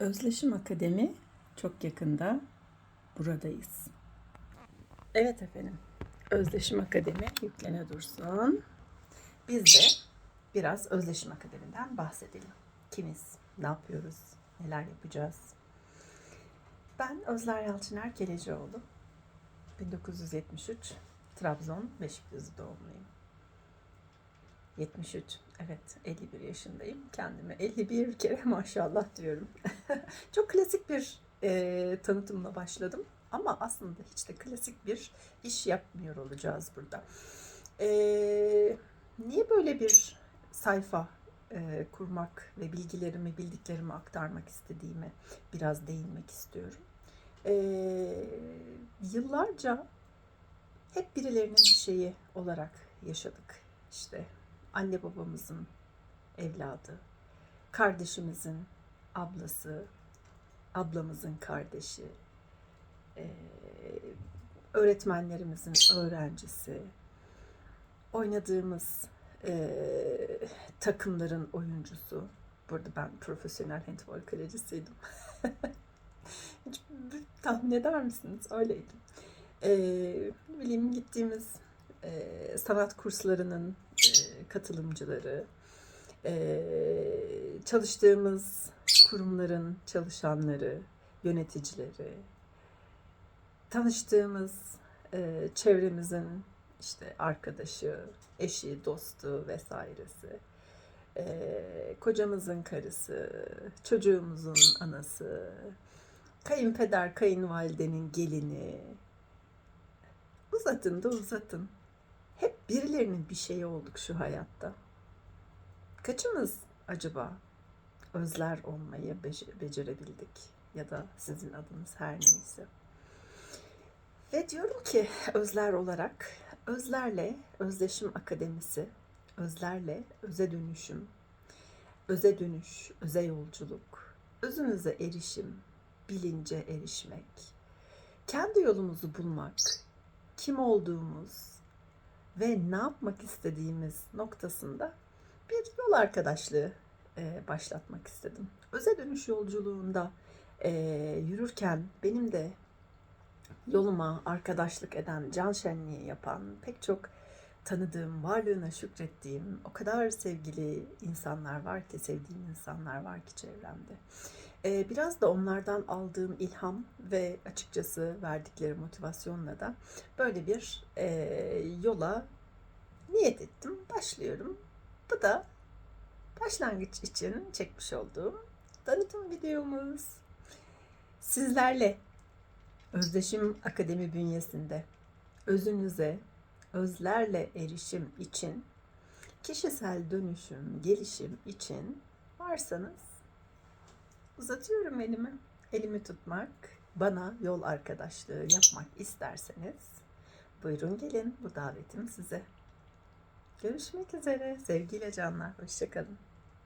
Özleşim Akademi çok yakında buradayız. Evet efendim. Özleşim Akademi yüklene dursun. Biz de biraz Özleşim Akademi'den bahsedelim. Kimiz? Ne yapıyoruz? Neler yapacağız? Ben Özler Yalçın Erkelecioğlu. 1973 Trabzon Beşiktaşı doğumluyum. 73. Evet 51 yaşındayım. Kendime 51 kere maşallah diyorum. Çok klasik bir e, tanıtımla başladım. Ama aslında hiç de klasik bir iş yapmıyor olacağız burada. E, niye böyle bir sayfa e, kurmak ve bilgilerimi, bildiklerimi aktarmak istediğime biraz değinmek istiyorum. E, yıllarca hep birilerinin bir şeyi olarak yaşadık. İşte anne babamızın evladı, kardeşimizin ablası, ablamızın kardeşi, öğretmenlerimizin öğrencisi, oynadığımız takımların oyuncusu. Burada ben profesyonel handball kalecisiydim. Tahmin eder misiniz? Öyleydim. Ne bileyim gittiğimiz eee, sanat kurslarının katılımcıları, çalıştığımız kurumların çalışanları, yöneticileri, tanıştığımız çevremizin işte arkadaşı, eşi, dostu vesairesi, kocamızın karısı, çocuğumuzun anası, kayınpeder, kayınvalidenin gelini. Uzatın da uzatın. Hep birilerinin bir şeyi olduk şu hayatta. Kaçımız acaba özler olmayı bece- becerebildik? Ya da sizin adınız her neyse. Ve diyorum ki özler olarak, özlerle özleşim akademisi, özlerle öze dönüşüm, öze dönüş, öze yolculuk, özünüze erişim, bilince erişmek, kendi yolumuzu bulmak, kim olduğumuz ve ne yapmak istediğimiz noktasında bir yol arkadaşlığı e, başlatmak istedim. Öze dönüş yolculuğunda e, yürürken benim de yoluma arkadaşlık eden, can şenliği yapan pek çok tanıdığım, varlığına şükrettiğim o kadar sevgili insanlar var ki, sevdiğim insanlar var ki çevremde. Ee, biraz da onlardan aldığım ilham ve açıkçası verdikleri motivasyonla da böyle bir e, yola niyet ettim. Başlıyorum. Bu da başlangıç için çekmiş olduğum tanıtım videomuz. Sizlerle Özdeşim Akademi bünyesinde özünüze, özlerle erişim için, kişisel dönüşüm, gelişim için varsanız uzatıyorum elimi. Elimi tutmak, bana yol arkadaşlığı yapmak isterseniz buyurun gelin bu davetim size. Görüşmek üzere sevgiyle canlar. Hoşçakalın.